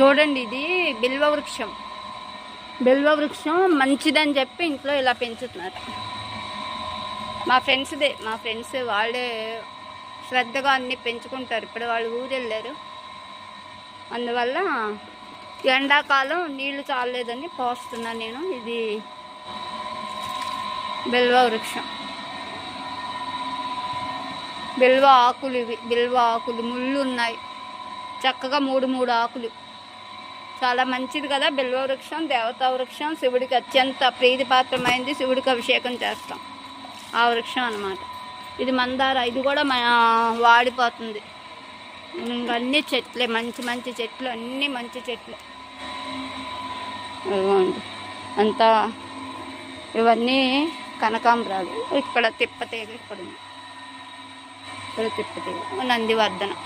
చూడండి ఇది బిల్వ వృక్షం. బిల్వ వృక్షం మంచిదని చెప్పి ఇంట్లో ఇలా పెంచుతున్నారు. మా ఫ్రెండ్స్దే మా ఫ్రెండ్స్ వాళ్ళే శ్రద్ధగా అన్ని పెంచుకుంటారు. ఇప్పుడు వాళ్ళు ఊరు వెళ్ళారు. అందువల్ల ఎండాకాలం నీళ్ళు చాలేదని పోస్తున్నాను నేను. ఇది బిల్వ వృక్షం. బిల్వ ఆకులు ఇవి. బిల్వ ఆకులు ముళ్ళు ఉన్నాయి. చక్కగా మూడు మూడు ఆకులు. చాలా మంచిది కదా. బిల్వ వృక్షం దేవతా వృక్షం శివుడికి అత్యంత ప్రీతిపాత్రమైంది. శివుడికి అభిషేకం చేస్తాం. ఆ వృక్షం అన్నమాట. ఇది మందార. ఇది కూడా మా వాడిపోతుంది. ఇంకా అన్ని చెట్లే మంచి మంచి చెట్లు అన్నీ మంచి చెట్లు. అంతా ఇవన్నీ కనకాంబరాలు. ఇక్కడ తిప్పతీగ ఇక్కడ ఉంది ఇక్కడ తిప్పతీగ నందివర్ధనం.